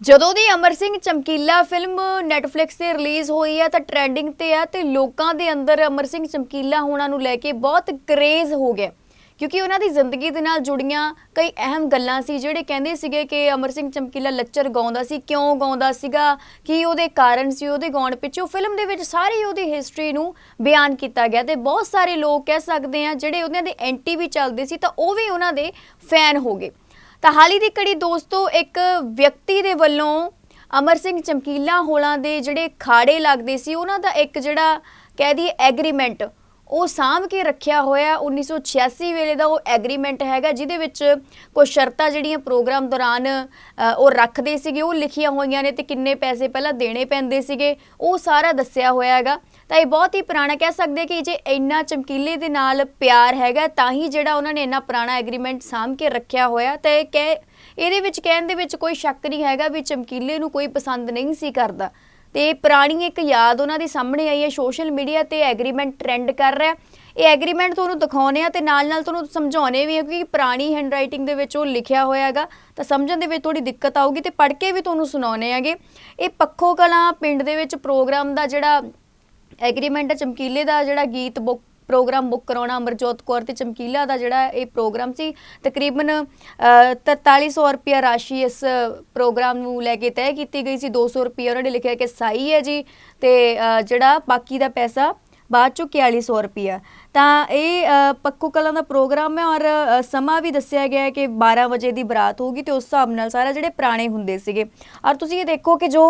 ਜਦੋਂ ਦੀ Amar Singh Chamkila film Netflix ਤੇ ਰਿਲੀਜ਼ ਹੋਈ ਹੈ ਤਾਂ ਟ੍ਰੈਂਡਿੰਗ ਤੇ ਆ ਤੇ ਲੋਕਾਂ ਦੇ ਅੰਦਰ ਅਮਰ ਸਿੰਘ ਚਮਕੀਲਾ ਹੋਣਾ ਨੂੰ ਲੈ ਕੇ ਬਹੁਤ ਕਰੇਜ਼ ਹੋ ਗਿਆ। ਕਿਉਂਕਿ ਉਹਨਾਂ ਦੀ ਜ਼ਿੰਦਗੀ ਦੇ ਨਾਲ ਜੁੜੀਆਂ ਕਈ ਅਹਿਮ ਗੱਲਾਂ ਸੀ, ਜਿਹੜੇ ਕਹਿੰਦੇ ਸੀਗੇ ਕਿ ਅਮਰ ਸਿੰਘ ਚਮਕੀਲਾ ਲੱਚਰ ਗਾਉਂਦਾ ਸੀ, ਕਿਉਂ ਗਾਉਂਦਾ ਸੀਗਾ, ਕੀ ਉਹਦੇ ਕਾਰਨ ਸੀ, ਉਹਦੇ ਗਾਉਣ ਪਿੱਛੇ ਉਹ ਫਿਲਮ ਦੇ ਵਿੱਚ ਸਾਰੀ ਉਹਦੀ ਹਿਸਟਰੀ ਨੂੰ ਬਿਆਨ ਕੀਤਾ ਗਿਆ ਤੇ ਬਹੁਤ ਸਾਰੇ ਲੋਕ ਕਹਿ ਸਕਦੇ ਆ ਜਿਹੜੇ ਉਹਨਾਂ ਦੇ ਐਂਟੀ ਵੀ ਚੱਲਦੇ ਸੀ, ਤਾਂ ਉਹ ਵੀ ਉਹਨਾਂ ਦੇ ਫੈਨ ਹੋ ਗਏ। ਤਾਂ ਹਾਲੀ ਦੀ ਕੜੀ ਦੋਸਤੋ, ਇੱਕ ਵਿਅਕਤੀ ਦੇ ਵੱਲੋਂ ਅਮਰ ਸਿੰਘ ਚਮਕੀਲਾ ਹੋਲਾਂ ਦੇ ਜਿਹੜੇ ਖਾੜੇ ਲੱਗਦੇ ਸੀ, ਉਹਨਾਂ ਦਾ ਇੱਕ ਜਿਹੜਾ ਕਹਿ ਦਈਏ ਐਗਰੀਮੈਂਟ ਉਹ ਸਾਂਭ ਕੇ ਰੱਖਿਆ ਹੋਇਆ 1986 ਵੇਲੇ ਦਾ ਉਹ ਐਗਰੀਮੈਂਟ ਹੈਗਾ, ਜਿਹਦੇ ਵਿੱਚ ਕੁਝ ਸ਼ਰਤਾਂ ਜਿਹੜੀਆਂ ਪ੍ਰੋਗਰਾਮ ਦੌਰਾਨ ਉਹ ਰੱਖਦੇ ਸੀਗੇ, ਉਹ ਲਿਖੀਆਂ ਹੋਈਆਂ ਨੇ ਤੇ ਕਿੰਨੇ ਪੈਸੇ ਪਹਿਲਾਂ ਦੇਣੇ ਪੈਂਦੇ ਸੀਗੇ, ਉਹ ਸਾਰਾ ਦੱਸਿਆ ਹੋਇਆ ਹੈਗਾ। ਤਾਂ ਇਹ ਬਹੁਤ ਹੀ ਪੁਰਾਣਾ, ਕਹਿ ਸਕਦੇ ਕਿ ਜੇ ਇੰਨਾ ਚਮਕੀਲੇ ਦੇ ਨਾਲ ਪਿਆਰ ਹੈਗਾ, ਤਾਂ ਹੀ ਜਿਹੜਾ ਉਹਨਾਂ ਨੇ ਇੰਨਾ ਪੁਰਾਣਾ ਐਗਰੀਮੈਂਟ ਸਾਂਭ ਕੇ ਰੱਖਿਆ ਹੋਇਆ। ਤੇ ਕਹਿ, ਇਹਦੇ ਵਿੱਚ ਕਹਿਣ ਦੇ ਵਿੱਚ ਕੋਈ ਸ਼ੱਕ ਨਹੀਂ ਹੈਗਾ ਵੀ ਚਮਕੀਲੇ ਨੂੰ ਕੋਈ ਪਸੰਦ ਨਹੀਂ ਸੀ ਕਰਦਾ। ਤੇ ਪੁਰਾਣੀ ਇੱਕ ਯਾਦ ਉਹਨਾਂ ਦੇ ਸਾਹਮਣੇ ਆਈ ਹੈ, ਸੋਸ਼ਲ ਮੀਡੀਆ ਤੇ ਐਗਰੀਮੈਂਟ ਟ੍ਰੈਂਡ ਕਰ ਰਿਹਾ ਇਹ ਐਗਰੀਮੈਂਟ ਤੁਹਾਨੂੰ ਦਿਖਾਉਨੇ ਆ ਤੇ ਨਾਲ ਨਾਲ ਤੁਹਾਨੂੰ ਸਮਝਾਉਣੇ ਵੀ ਆ ਕਿ ਪੁਰਾਣੀ ਹੈਂਡਰਾਈਟਿੰਗ ਦੇ ਵਿੱਚ ਉਹ ਲਿਖਿਆ ਹੋਇਆ ਹੈਗਾ। ਤਾਂ ਸਮਝਣ ਦੇ ਵਿੱਚ ਥੋੜੀ ਦਿੱਕਤ ਆਊਗੀ ਤੇ ਪੜ੍ਹ ਕੇ ਵੀ ਤੁਹਾਨੂੰ ਸੁਣਾਉਣੇ ਹੈਗੇ। ਇਹ ਪੱਖੋ ਕਲਾਂ ਪਿੰਡ ਦੇ ਵਿੱਚ ਪ੍ਰੋਗਰਾਮ ਦਾ ਜਿਹੜਾ ਐਗਰੀਮੈਂਟ ਹੈ, ਚਮਕੀਲੇ ਦਾ ਜਿਹੜਾ ਗੀਤ, ਬੁੱਕ ਪ੍ਰੋਗਰਾਮ ਬੁੱਕ ਕਰਾਉਣਾ ਅਮਰਜੋਤ ਕੌਰ ਤੇ ਚਮਕੀਲਾ ਦਾ ਜਿਹੜਾ ਇਹ ਪ੍ਰੋਗਰਾਮ ਸੀ ਤਕਰੀਬਨ ਅ, 4300 ਰੁਪਿਆ ਰਾਸ਼ੀ ਇਸ ਪ੍ਰੋਗਰਾਮ ਨੂੰ ਲੈ ਕੇ ਤੈਅ ਕੀਤੀ ਗਈ ਸੀ 200 ਰੁਪਿਆ ਉਹਨਾਂ ਨੇ ਲਿਖਿਆ ਕਿ ਸਾਈ ਹੈ ਜੀ ਤੇ ਜਿਹੜਾ ਬਾਕੀ ਦਾ ਪੈਸਾ ਬਾਅਦ ਚੋਂ 4100 ਰੁਪਿਆ ਤਾਂ ਇਹ ਪੱਕੂ ਕਲਾਂ ਦਾ ਪ੍ਰੋਗਰਾਮ ਹੈ ਔਰ ਸਮਾਂ ਵੀ ਦੱਸਿਆ ਗਿਆ ਹੈ ਕਿ 12 ਵਜੇ ਦੀ ਬਰਾਤ ਹੋਊਗੀ ਤੇ ਉਸ ਹਿਸਾਬ ਨਾਲ ਸਾਰਾ ਜਿਹੜੇ ਪੁਰਾਣੇ ਹੁੰਦੇ ਸੀਗੇ। ਔਰ ਤੁਸੀਂ ਇਹ ਦੇਖੋ ਕਿ ਜੋ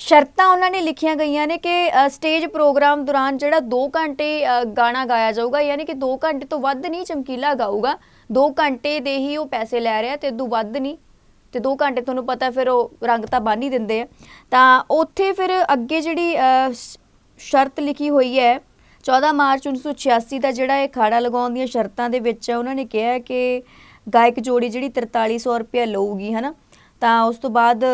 ਸ਼ਰਤਾਂ ਉਹਨਾਂ ਨੇ ਲਿਖੀਆਂ ਗਈਆਂ ਨੇ ਕਿ ਸਟੇਜ ਪ੍ਰੋਗਰਾਮ ਦੌਰਾਨ ਜਿਹੜਾ 2 ਘੰਟੇ ਗਾਣਾ ਗਾਇਆ ਜਾਊਗਾ, ਯਾਨੀ ਕਿ 2 ਘੰਟੇ ਤੋਂ ਵੱਧ ਨਹੀਂ ਚਮਕੀਲਾ ਗਾਊਗਾ। 2 ਘੰਟੇ ਦੇ ਹੀ ਉਹ ਪੈਸੇ ਲੈ ਰਿਹਾ ਤੇ ਇਦੋਂ ਵੱਧ ਨਹੀਂ। ਤੇ 2 ਘੰਟੇ ਤੁਹਾਨੂੰ ਪਤਾ ਫਿਰ ਉਹ ਰੰਗ ਤਾਂ ਬੰਨ ਹੀ ਦਿੰਦੇ ਆ। ਤਾਂ ਉੱਥੇ ਫਿਰ ਅੱਗੇ ਜਿਹੜੀ ਸ਼ਰਤ ਲਿਖੀ ਹੋਈ ਹੈ 14 ਮਾਰਚ 1986 ਦਾ ਜਿਹੜਾ ਇਹ ਖਾੜਾ ਲਗਾਉਣ ਦੀਆਂ ਸ਼ਰਤਾਂ ਦੇ ਵਿੱਚ ਉਹਨਾਂ ਨੇ ਕਿਹਾ ਕਿ ਗਾਇਕ ਜੋੜੀ ਜਿਹੜੀ 4300 ਰੁਪਏ ਲਊਗੀ, ਹਨਾ? ਤਾਂ ਉਸ ਤੋਂ ਬਾਅਦ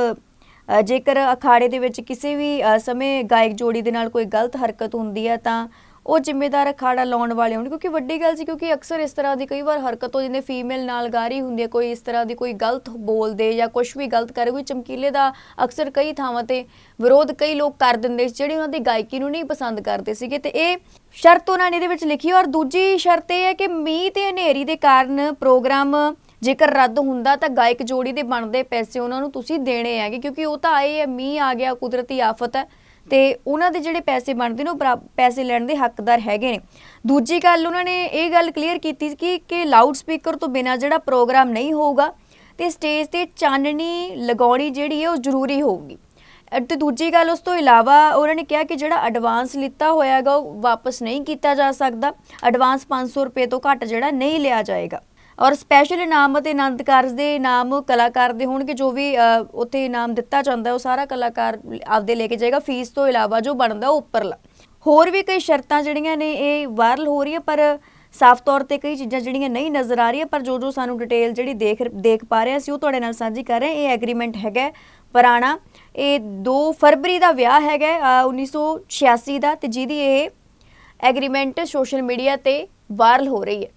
ਜੇਕਰ ਅਖਾੜੇ ਦੇ ਵਿੱਚ ਕਿਸੇ ਵੀ ਸਮੇਂ ਗਾਇਕ ਜੋੜੀ ਦੇ ਨਾਲ ਕੋਈ ਗਲਤ ਹਰਕਤ ਹੁੰਦੀ ਹੈ, ਤਾਂ ਉਹ ਜ਼ਿੰਮੇਦਾਰ ਅਖਾੜਾ ਲਾਉਣ ਵਾਲੇ ਹੋਣ ਕਿਉਂਕਿ ਵੱਡੀ ਗੱਲ ਸੀ, ਕਿਉਂਕਿ ਅਕਸਰ ਇਸ ਤਰ੍ਹਾਂ ਦੀ ਕਈ ਵਾਰ ਹਰਕਤ ਹੋ ਜਾਂਦੀ ਫੀਮੇਲ ਨਾਲ ਗਾਰੀ ਹੁੰਦੀ ਹੈ, ਕੋਈ ਇਸ ਤਰ੍ਹਾਂ ਦੀ ਕੋਈ ਗਲਤ ਬੋਲਦੇ ਜਾਂ ਕੁਝ ਵੀ ਗਲਤ ਕਰੇ, ਕੋਈ ਚਮਕੀਲੇ ਦਾ ਅਕਸਰ ਕਈ ਥਾਵਾਂ ਤੇ ਵਿਰੋਧ ਕਈ ਲੋਕ ਕਰ ਦਿੰਦੇ ਸੀ, ਜਿਹੜੇ ਉਹਨਾਂ ਦੀ ਗਾਇਕੀ ਨੂੰ ਨਹੀਂ ਪਸੰਦ ਕਰਦੇ ਸੀਗੇ। ਤੇ ਇਹ ਸ਼ਰਤ ਉਹਨਾਂ ਨੇ ਇਹਦੇ ਵਿੱਚ ਲਿਖੀ ਔਰ ਦੂਜੀ ਸ਼ਰਤ ਇਹ ਹੈ ਕਿ ਮੀਂਹ ਤੇ ਹਨੇਰੀ ਦੇ ਕਾਰਨ ਪ੍ਰੋਗਰਾਮ ਜੇਕਰ ਰੱਦ ਹੁੰਦਾ ਤਾਂ ਗਾਇਕ ਜੋੜੀ ਦੇ ਬਣਦੇ ਪੈਸੇ ਉਹਨਾਂ ਨੂੰ ਤੁਸੀਂ ਦੇਣੇ ਹੈਗੇ ਕਿਉਂਕਿ ਉਹ ਤਾਂ ਆਏ ਹੈ ਮੀਂਹ ਆ ਗਿਆ ਕੁਦਰਤੀ ਆਫਤ ਹੈ ਤੇ ਉਹਨਾਂ ਦੇ ਜਿਹੜੇ ਪੈਸੇ ਬਣਦੇ ਨੇ ਉਹ ਬਰਾ- ਪੈਸੇ ਲੈਣ ਦੇ ਹੱਕਦਾਰ ਹੈਗੇ ਨੇ। ਦੂਜੀ ਗੱਲ ਉਹਨਾਂ ਨੇ ਇਹ ਗੱਲ ਕਲੀਅਰ ਕੀਤੀ ਸੀ ਕਿ ਕਿ ਲਾਊਡ ਸਪੀਕਰ ਤੋਂ ਬਿਨਾ ਜਿਹੜਾ ਪ੍ਰੋਗਰਾਮ ਨਹੀਂ ਹੋਊਗਾ ਤੇ ਸਟੇਜ ਤੇ ਚਾਨਣੀ ਲਗਾਉਣੀ ਜਿਹੜੀ ਹੈ ਉਹ ਜ਼ਰੂਰੀ ਹੋਊਗੀ। ਅ, ਤੇ ਦੂਜੀ ਗੱਲ ਉਸ ਤੋਂ ਇਲਾਵਾ ਉਹਨਾਂ ਨੇ ਕਿਹਾ ਕਿ ਜਿਹੜਾ ਐਡਵਾਂਸ ਲਿੱਤਾ ਹੋਇਆ ਹੈਗਾ ਉਹ ਵਾਪਸ ਨਹੀਂ ਕੀਤਾ ਜਾ ਸਕਦਾ। ਐਡਵਾਂਸ 500 ਰੁਪਏ ਤੋਂ ਘੱਟ ਜਿਹੜਾ ਨਹੀਂ ਲਿਆ ਜਾਏਗਾ। ਔਰ ਸਪੈਸ਼ਲ ਇਨਾਮ ਅਤੇ ਆਨੰਦ ਕਾਰਜ ਦੇ ਇਨਾਮ ਕਲਾਕਾਰ ਦੇ ਹੋਣਗੇ ਜੋ ਵੀ ਉੱਥੇ ਇਨਾਮ ਦਿੱਤਾ ਜਾਂਦਾ ਉਹ ਸਾਰਾ ਕਲਾਕਾਰ ਆਪਦੇ ਲੈ ਕੇ ਜਾਏਗਾ। ਫੀਸ ਤੋਂ ਇਲਾਵਾ ਜੋ ਬਣਦਾ ਉਹ ਉੱਪਰਲਾ। ਹੋਰ ਵੀ ਕਈ ਸ਼ਰਤਾਂ ਜਿਹੜੀਆਂ ਨੇ ਇਹ ਵਾਇਰਲ ਹੋ ਰਹੀਆਂ ਪਰ ਸਾਫ਼ ਤੌਰ ਤੇ ਕਈ ਚੀਜ਼ਾਂ ਜਿਹੜੀਆਂ ਨਹੀਂ ਨਜ਼ਰ ਆ ਰਹੀਆਂ ਪਰ ਜੋ ਜੋ ਸਾਨੂੰ ਡਿਟੇਲ ਜਿਹੜੀ ਦੇਖ ਦੇਖ ਪਾ ਰਹੇ ਅਸੀਂ ਉਹ ਤੁਹਾਡੇ ਨਾਲ ਸਾਂਝੀ ਕਰ ਰਹੇ ਹਾਂ। ਇਹ ਐਗਰੀਮੈਂਟ ਹੈਗਾ ਪੁਰਾਣਾ। ਇਹ 2 ਫਰਵਰੀ ਦਾ ਵਿਆਹ ਹੈਗਾ ਹੈ, ਅ, 1986 ਦਾ ਤੇ ਜਿਹਦੀ ਇਹ ਐਗਰੀਮੈਂਟ ਸੋਸ਼ਲ ਮੀਡੀਆ ਤੇ ਵਾਇਰਲ ਹੋ ਰਹੀ ਹੈ।